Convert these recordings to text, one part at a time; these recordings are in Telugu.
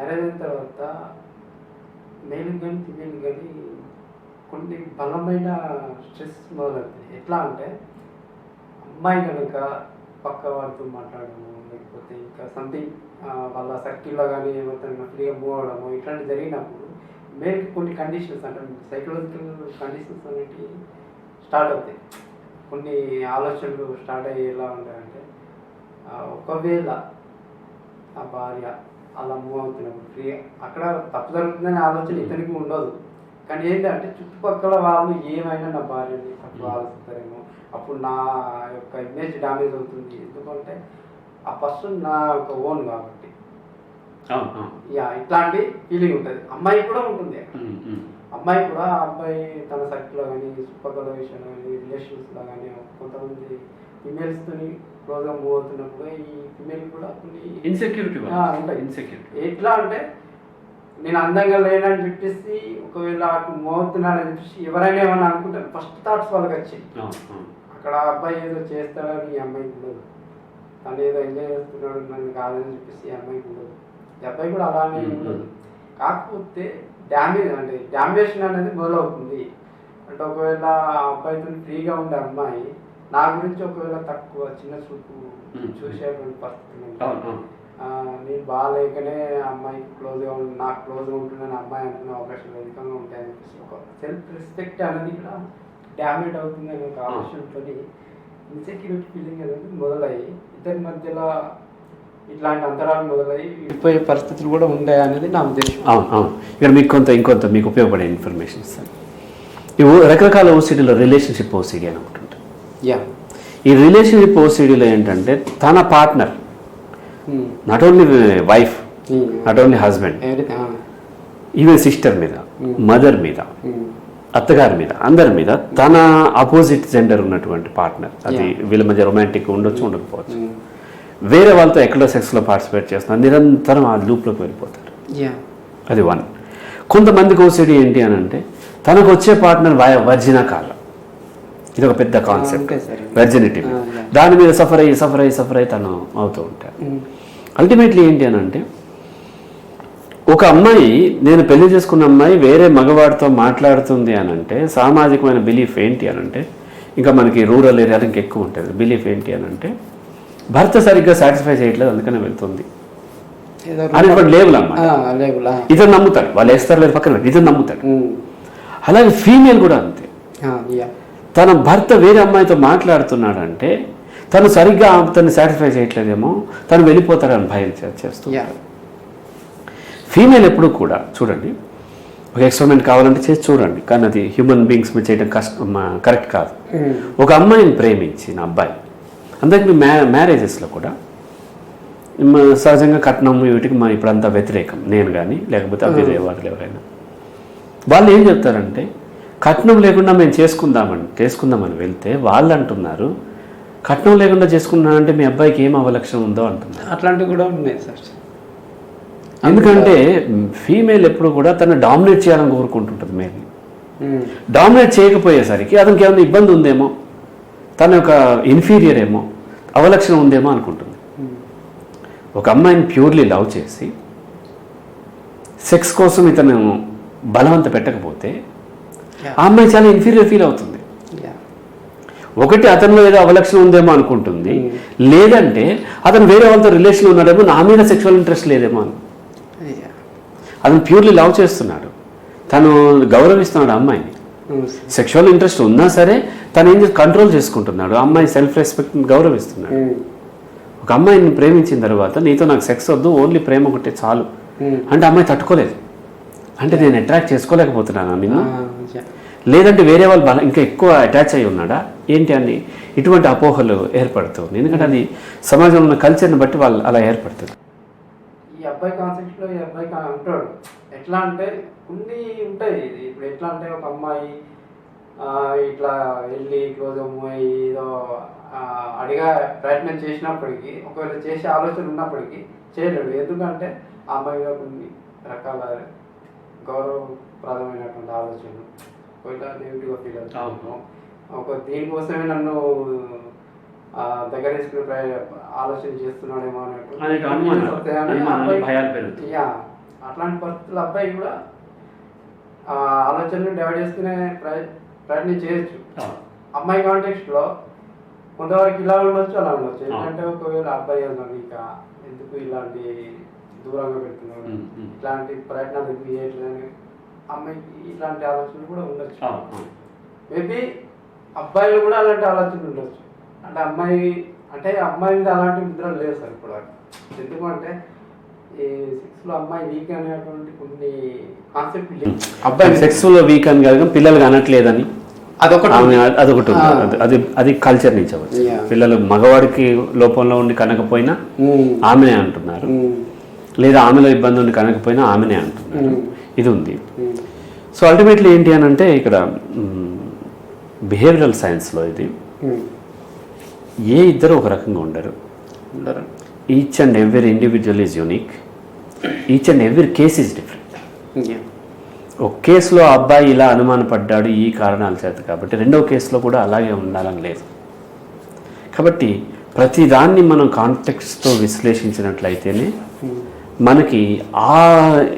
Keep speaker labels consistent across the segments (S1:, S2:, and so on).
S1: నెరవేరిన అయిన తర్వాత నేను కానీ ఫిమేల్ కానీ కొన్ని బలమైన స్ట్రెస్ మొదలవుతుంది ఎట్లా అంటే అమ్మాయి కనుక పక్క వాడితో మాట్లాడము లేకపోతే ఇంకా సంథింగ్ వాళ్ళ సర్కిల్లో కానీ ఏమవుతుంది ఫ్రీగా మూవ్ అవడము ఇట్లాంటి జరిగినప్పుడు మేరకు కొన్ని కండిషన్స్ అంటే సైకలాజికల్ కండిషన్స్ అనేవి స్టార్ట్ అవుతాయి. కొన్ని ఆలోచనలు స్టార్ట్ అయ్యేలా ఉంటాయంటే ఒకవేళ ఆ భార్య అలా మూవ్ అవుతున్నప్పుడు ఫ్రీ అక్కడ తప్పు జరుగుతుందనే ఆలోచన ఇతనికి ఉండదు. కానీ ఏంటంటే చుట్టుపక్కల వాళ్ళు ఏమైనా నా భార్యని తప్పు ఆలోచిస్తారేమో అప్పుడు నా యొక్క ఇమేజ్ డ్యామేజ్ అవుతుంది. ఎందుకంటే ఆ పర్సన్ నా యొక్క ఓన్ కాబట్టి. యా ఇట్లాంటి ఫీలింగ్ ఉంటుంది. అమ్మాయి కూడా ఉంటుంది. అమ్మాయి కూడా అబ్బాయి తన సర్కిల్లో కానీ చుట్టుపక్కల విషయంలో కానీ రిలేషన్స్లో కానీ కొంతమంది ఫిమేల్స్తో క్లోజ్గా మూవ్ అవుతున్నప్పుడు ఈ ఫిమేల్ కూడా కొన్ని
S2: ఇన్సెక్యూరిటీ
S1: ఉంటాయి.
S2: ఇన్సెక్యూరిటీ
S1: ఎట్లా అంటే నేను అందంగా లేనని చెప్పేసి ఒకవేళ అటు మూవ్ అవుతున్నానని చెప్పేసి ఎవరైనా ఏమన్నా అనుకుంటారు. ఫస్ట్ థాట్స్ వాళ్ళకి వచ్చాయి అక్కడ అబ్బాయి ఏదో చేస్తాడని ఈ అమ్మాయికి ఉండదు. తను ఏదో ఎంజాయ్ చేస్తున్నాడు నన్ను కాదని చెప్పేసి ఈ అమ్మాయికి ఉండదు. ఈ అబ్బాయి కూడా అలానే. ఉండదు. కాకపోతే డ్యామేజ్ అంటే డ్యామేషన్ అనేది మొదలవుతుంది. అంటే ఒకవేళ ఆ అబ్బాయితో ఫ్రీగా ఉండే అమ్మాయి నా గురించి ఒకవేళ తక్కువ చిన్న చూపు. చూసేటువంటి పరిస్థితి నేను బాగాలేకనే అమ్మాయికి క్లోజ్గా ఉండి నాకు క్లోజ్గా ఉంటుందని అమ్మాయి అంటున్న అవకాశాలు అధికంగా ఉంటాయని చెప్పేసి ఒక సెల్ఫ్ రెస్పెక్ట్ అనేది కూడా డ్యామేజ్ అవుతుంది అనే ఒక ఆలోచనతో ఇన్సెక్యూరిటీ ఫీలింగ్ అనేది మొదలయ్యి ఇద్దరి మధ్యలో ఇట్లాంటి అంతరాలు మొదలయ్యి విడిపోయే పరిస్థితులు కూడా ఉన్నాయి అనేది నా ఉద్దేశం.
S2: అవును అవును. ఇక్కడ మీకు కొంత ఇంకొంత మీకు ఉపయోగపడే ఇన్ఫర్మేషన్ ఇస్తాను. ఓ- రకరకాల ఓసిడీలో రిలేషన్షిప్ ఓసిడీ అని ఉంటుంది
S1: యా
S2: ఈ రిలేషన్షిప్ ఓసిడీలో ఏంటంటే తన partner not only wife not only husband even sister మీద మదర్ మీద అత్తగారి మీద అందరి మీద తన అపోజిట్ జెండర్ ఉన్నటువంటి పార్ట్నర్ అది వీళ్ళ మధ్య రొమాంటిక్ ఉండొచ్చు ఉండకపోవచ్చు. వేరే వాళ్ళతో ఎక్కడో సెక్స్లో పార్టిసిపేట్ చేస్తున్నారు నిరంతరం ఆ లూప్లోకి వెళ్ళిపోతారు
S1: యా
S2: అది వన్ కొంతమందికి ఓసిడి ఏంటి అని అంటే తనకు వచ్చే పార్ట్నర్ వర్జినా కాల. ఇది ఒక పెద్ద కాన్సెప్ట్. వెర్జినిటీ. దాని మీద సఫర్ అయ్యి సఫర్ అయ్యి సఫర్ అయ్యి తను అవుతూ ఉంటాడు. అల్టిమేట్లీ ఏంటి అని అంటే ఒక అమ్మాయి నేను పెళ్ళి చేసుకున్న అమ్మాయి వేరే మగవాడితో మాట్లాడుతుంది అని అంటే సామాజికమైన బిలీఫ్ ఏంటి అని అంటే ఇంకా మనకి రూరల్ ఏరియాలో ఇంకా ఎక్కువ ఉంటుంది. బిలీఫ్ ఏంటి అని అంటే భర్త సరిగ్గా సాటిస్ఫై చేయట్లేదు అందుకనే వెళ్తుంది. అనేటువంటి లేబుల్
S1: లేబుల్
S2: ఇతను నమ్ముతాడు. వాళ్ళు వేస్తారు లేదు పక్కన ఇతను నమ్ముతాడు. అలాగే ఫీమేల్ కూడా అంతే. తన భర్త వేరే అమ్మాయితో మాట్లాడుతున్నాడంటే తను సరిగ్గా తను సాటిస్ఫై చేయట్లేదేమో తను వెళ్ళిపోతాడని భయం చే- చేస్తూ
S1: యా
S2: ఫీమేల్ ఎప్పుడు కూడా చూడండి ఒక ఎక్స్పెరిమెంట్ కావాలంటే చేసి చూడండి కానీ అది హ్యూమన్ బీయింగ్స్ మీద చేయడం కష్టం కరెక్ట్ కాదు. ఒక అమ్మాయిని ప్రేమించిన అబ్బాయి అందరికీ మ్యా మ్యారేజెస్లో కూడా మ- సహజంగా కట్నం వీటికి మన ఇప్పుడంతా వ్యతిరేకం నేను కానీ లేకపోతే అభ్యుదయ వాళ్ళు ఎవరైనా. వాళ్ళు ఏం చెప్తారంటే కట్నం లేకుండా మేము చేసుకుందామని చేసుకుందామని వెళ్తే వాళ్ళు అంటున్నారు కట్నం లేకుండా చేసుకున్నానంటే మీ అబ్బాయికి ఏం అవలక్షణం ఉందో అంటున్నారు.
S1: అట్లాంటివి కూడా ఉన్నాయి సార్.
S2: ఎందుకంటే ఫీమేల్ ఎప్పుడు కూడా తను డామినేట్ చేయాలని కోరుకుంటుంటుంది మేల్ డామినేట్ చేయకపోయేసరికి అతనికి ఏమైనా ఇబ్బంది ఉందేమో తన యొక్క ఇన్ఫీరియర్ ఏమో అవలక్షణం ఉందేమో అనుకుంటుంది. ఒక అమ్మాయిని ప్యూర్లీ లవ్ చేసి సెక్స్ కోసం ఇతను బలవంత పెట్టకపోతే ఆ అమ్మాయి చాలా ఇన్ఫీరియర్ ఫీల్ అవుతుంది. ఒకటి అతనిలో ఏదో అవలక్షణం ఉందేమో అనుకుంటుంది. లేదంటే అతను వేరే వాళ్ళతో రిలేషన్ ఉన్నాడేమో నా మీద సెక్షువల్ ఇంట్రెస్ట్ లేదేమో అని. అతను ప్యూర్లీ లవ్ చేస్తున్నాడు. తను గౌరవిస్తున్నాడు అమ్మాయిని. సెక్షువల్ ఇంట్రెస్ట్ ఉన్నా సరే తను ఏం కంట్రోల్ చేసుకుంటున్నాడు. ఆ అమ్మాయి సెల్ఫ్ రెస్పెక్ట్ గౌరవిస్తున్నాడు. ఒక అమ్మాయిని ప్రేమించిన తర్వాత నీతో నాకు సెక్స్ వద్దు ఓన్లీ ప్రేమ ఒకటే చాలు. అంటే అమ్మాయి తట్టుకోలేదు. అంటే నేను అట్రాక్ట్ చేసుకోలేకపోతున్నాను నిన్ను? లేదంటే వేరే వాళ్ళు బల ఇంకా ఎక్కువ అటాచ్ అయి ఉన్నాడా? ఏంటి అని ఇటువంటి అపోహలు ఏర్పడుతుంది ఎందుకంటే అది సమాజంలో ఉన్న కల్చర్ని బట్టి వాళ్ళు అలా ఏర్పడుతుంది.
S1: ఈ అబ్బాయి కాన్సెప్ట్లో ఈ అబ్బాయి అంటాడు ఎట్లా అంటే కొన్ని ఉంటాయి ఇది. ఇప్పుడు ఎట్లా అంటే ఒక అమ్మాయి ఇట్లా వెళ్ళి క్లోజ్ అమ్మాయి ఏదో అడిగా ప్రయత్నం చేసినప్పటికీ ఒకవేళ చేసే ఆలోచన ఉన్నప్పటికీ చేయలేడు. ఎందుకంటే ఆ అమ్మాయిలో కొన్ని రకాల గౌరవప్రదమైనటువంటి ఆలోచనలు. ఒకవేళ నెగిటివ్గా ఫీల్ అవుతాను ఒక దీనికోసమే నన్ను దగ్గర తీసుకునే ఆలోచన చేస్తున్నాడేమో అన్నట్టు. యా. అట్లాంటి పరిస్థితుల్లో అబ్బాయి కూడా ఆ ఆలోచనలు డైవర్ట్ చేసుకునే ప్రయ ప్రయత్నం చేయొచ్చు. అమ్మాయి కాంటెక్స్ట్లో కొంతవరకు ఇలా ఉండొచ్చు అలా ఉండొచ్చు. ఎందుకంటే ఒకవేళ అబ్బాయి అన్నాడు ఇక ఎందుకు ఇలాంటి దూరంగా
S2: ఉమ్.
S1: ఇలాంటి ప్రయత్నాలు ఎందుకు చేయట్లేదని అమ్మాయికి ఇలాంటి ఆలోచనలు కూడా ఉండొచ్చు. మేబీ అబ్బాయిలు కూడా అలాంటి ఆలోచనలు ఉండొచ్చు. అంటే అమ్మాయి అంటే అమ్మాయి మీద అలాంటి ముద్రలు లేవు సార్ ఇప్పుడు ఎందుకంటే ఈ సిక్స్లో అమ్మాయి వీక్ అనేటువంటి కొన్ని కాన్సెప్ట్ లేవు. అబ్బాయి
S2: సెక్స్లో వీక్ అని కాదు పిల్లలు అనట్లేదని
S1: అదొకటి
S2: అదొకటి. అది- అది కల్చర్ నుంచి అవ్వచ్చు. పిల్లలు మగవాడికి లోపంలో ఉండి కనకపోయినా ఆమెనే అంటున్నారు. లేదా ఆమెలో ఇబ్బంది ఉండి కనకపోయినా ఆమెనే అంటున్నారు ఇది ఉంది. సో అల్టిమేట్లీ ఏంటి అని అంటే ఇక్కడ బిహేవియరల్ సైన్స్లో ఇది. ఏ ఇద్దరు ఒక రకంగా ఉండరు.
S1: ఉండరు.
S2: Each and every individual is unique. Each and every case is different. ఒక కేసులో ఆ అబ్బాయి ఇలా అనుమానపడ్డాడు ఈ కారణాల చేత కాబట్టి రెండో కేసులో కూడా అలాగే ఉండాలని లేదు. కాబట్టి ప్రతి దాన్ని మనం కాంటెక్స్తో విశ్లేషించినట్లయితేనే మనకి ఆ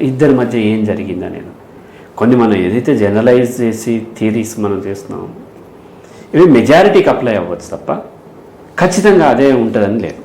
S2: ఇద్దరి మధ్య ఏం జరిగింది అనేది. కొన్ని మనం ఏదైతే జనరలైజ్ చేసి థియరీస్ మనం చేస్తున్నాం ఇవి మెజారిటీకి అప్లై అవ్వచ్చు తప్ప ఖచ్చితంగా అదే ఉంటుందని లేదు.